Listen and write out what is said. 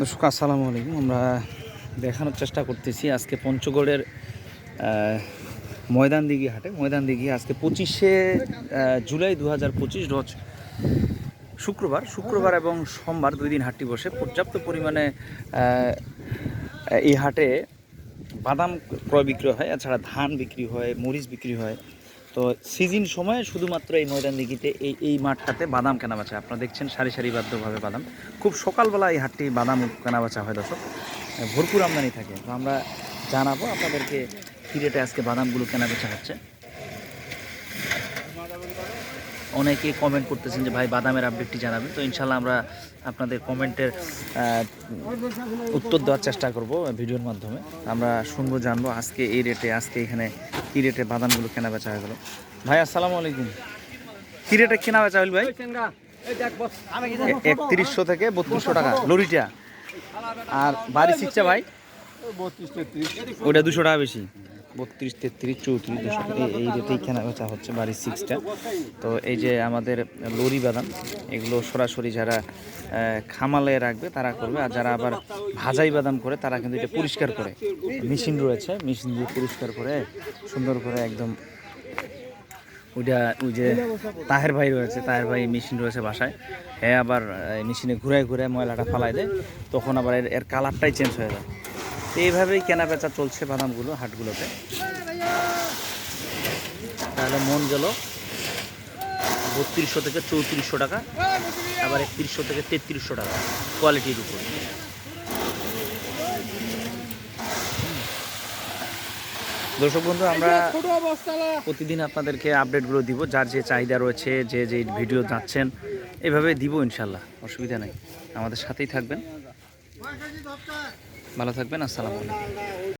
দর্শক, আসসালামু আলাইকুম। আমরা দেখানোর চেষ্টা করতেছি আজকে পঞ্চগড়ের ময়দান দিঘি হাটে। ময়দান দিঘি আজকে পঁচিশে জুলাই দু হাজার পঁচিশ রোজ শুক্রবার। শুক্রবার এবং সোমবার দুই দিন হাটটি বসে। পর্যাপ্ত পরিমাণে এই হাটে বাদাম ক্রয় বিক্রি হয়, এছাড়া ধান বিক্রি হয়, মরিচ বিক্রি হয়। তো সিজন সময়ে শুধুমাত্র এই ময়দান দিঘিতে এই এই মাঠটাতে বাদাম কেনা বেচা আপনারা দেখছেন সারি সারিবদ্ধভাবে বাদাম। খুব সকালবেলা এই হাটটি বাদাম কেনা বেচা হয় দর্শক। ভরপুর আমদানি থাকে। তো আমরা জানাব আপনাদেরকে কী রেটে আজকে বাদামগুলো কেনা বেচা হচ্ছে। অনেকে কমেন্ট করতেছেন যে ভাই বাদামের আপডেটটি জানাবেন। তো ইনশাল্লাহ আমরা আপনাদের কমেন্টের উত্তর দেওয়ার চেষ্টা করব ভিডিওর মাধ্যমে। আমরা শুনব জানব আজকে এই রেটে আজকে এখানে কী রেটে বাদামগুলো কেনা বেচা হয়ে গেল। ভাই আসসালামু আলাইকুম। কী রেটে কেনা বেচা হইল ভাই? একত্রিশশো থেকে বত্রিশশো টাকা লরিটা। আর বাড়ি শিখছে ভাই? ওটা দুশো টাকা বেশি। বত্রিশ, তেত্রিশ, চৌত্রিশ দুশো এই- রেটেই কেনা বেচা হচ্ছে বাড়ির সিক্সটা। তো এই যে আমাদের লরি বাদাম, এগুলো সরাসরি যারা খামালে রাখবে, তারা করবে। আর যারা আবার ভাজাই বাদাম করে, তারা কিন্তু এটা পরিষ্কার করে। মেশিন রয়েছে, মেশিন দিয়ে পরিষ্কার করে, সুন্দর করে একদম ওইটা ওই যে তাহের ভাই রয়েছে, তাহের ভাই মেশিন রয়েছে বাসায়। হ্যাঁ আবার মেশিনে ঘুরায় ঘুরায় ময়লাটা ফালাই দেয়, তখন আবার এর কালারটাই চেঞ্জ হয়ে যায়। তো এইভাবেই কেনা বেচা চলছে বাদামগুলো হাটগুলোতে। তাহলে মন গেল বত্রিশশো থেকে চৌত্রিশশো টাকা আবার একত্রিশশো থেকে তেত্রিশশো টাকা কোয়ালিটির উপর। দর্শক বন্ধু আমরা প্রতিদিন আপনাদেরকে আপডেটগুলো দিব যার যে চাহিদা রয়েছে যে যে ভিডিও যাচ্ছেন এভাবে দিব ইনশাল্লাহ অসুবিধা নেই। আমাদের সাথেই থাকবেন। ভালো থাকবেন আসসালামু